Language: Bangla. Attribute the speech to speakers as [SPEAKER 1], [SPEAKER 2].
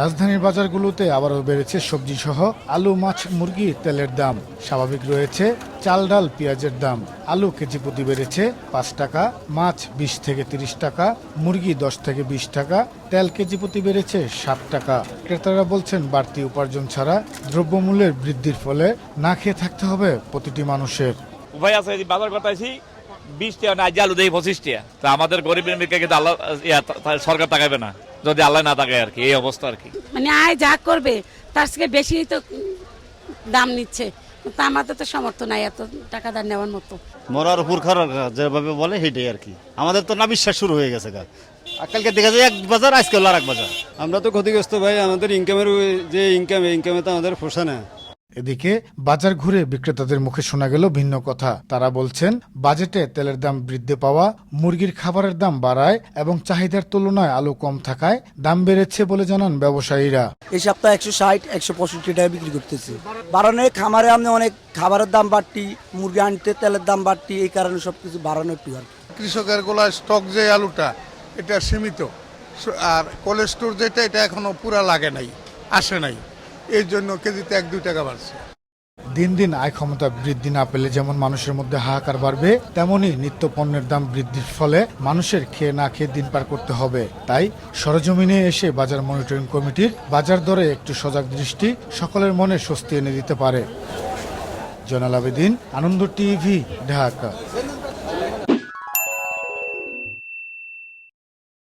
[SPEAKER 1] রাজধানীর বাজারগুলোতে আবারও বেড়েছে সবজি সহ আলু, মাছ, মুরগি, তেলের দাম। স্বাভাবিক রয়েছে চাল, ডাল, পেঁয়াজের দাম। আলু কেজি প্রতি বেড়েছে পাঁচ টাকা, মাছ বিশ থেকে তিরিশ টাকা, মুরগি দশ থেকে বিশ টাকা, তেল কেজি প্রতি বেড়েছে ষাট টাকা। ক্রেতারা বলছেন, বাড়তি উপার্জন ছাড়া দ্রব্যমূল্যের বৃদ্ধির ফলে না খেয়ে থাকতে হবে প্রতিটি মানুষের।
[SPEAKER 2] উপায় আছে বাজার করতেছি বিশ টাকা না আলু দেয় পঁচিশ টাকা। তা আমাদের গরিবের মেয়েকে কিন্তু আল্লাহ সরকার তাকাবে না। যদি আল্লাহ না থাকে আর কি এই অবস্থা আর কি।
[SPEAKER 3] মানে আয় যা করবে তার থেকে বেশি তো দাম নিচ্ছে। তা আমাদের তো সামর্থ্য নাই এত টাকা দাম নেওয়ার মতো।
[SPEAKER 4] মরার উপর খারাপ যেভাবে বলে সেটাই আর কি। আমাদের তো না বিশ্বাস শুরু হয়ে গেছে গা। কালকে দেখা যায় এক বাজার আজকে আর এক বাজার।
[SPEAKER 5] আমরা তো ক্ষতিগ্রস্ত ভাই আমাদের ইনকামের যে ইনকাম ইনকামে তো আমাদের পোষা না।
[SPEAKER 1] এদিকে বাজার ঘুরে বিক্রেতাদের মুখে শোনা গেল ভিন্ন কথা। তারা বলছেন বাজেটে তেলের দাম বৃদ্ধি পাওয়া মুরগির খাবারের দাম বাড়ায় এবং চাহিদার তুলনায় আলু কম থাকায় দাম বেড়েছে বলে জানান ব্যবসায়ীরা।
[SPEAKER 6] এই সপ্তাহে একশো ষাট একশো পঁয়ষট্টি টাকা বিক্রি করতেছে। বাড়ানো খামারে আমি অনেক খাবারের দাম বাড়তি মুরগি আনতে তেলের দাম বাড়তি এই কারণে সবকিছু বাড়ানো একটু আর
[SPEAKER 7] কৃষকের গোলা স্টক যে আলুটা এটা সীমিত। আর কোল্ড স্টোর যেটা এটা এখনও পুরা লাগে নাই আসে নাই। এই জন্য কেজিতে এক, দুই টাকা বাড়ছে।
[SPEAKER 1] দিন দিন আয় ক্ষমতা বৃদ্ধি না পেলে যেমন মানুষের মধ্যে হাহাকার বাড়বে তেমনি নিত্য পণ্যের দাম বৃদ্ধির ফলে মানুষের খেয়ে না খেয়ে দিন পার করতে হবে। তাই সরজমিনে এসে বাজার মনিটরিং কমিটির বাজার দরে একটু সজাগ দৃষ্টি সকলের মনে স্বস্তি এনে দিতে পারে। জনাল আবেদিন, আনন্দ টিভি, ঢাকা।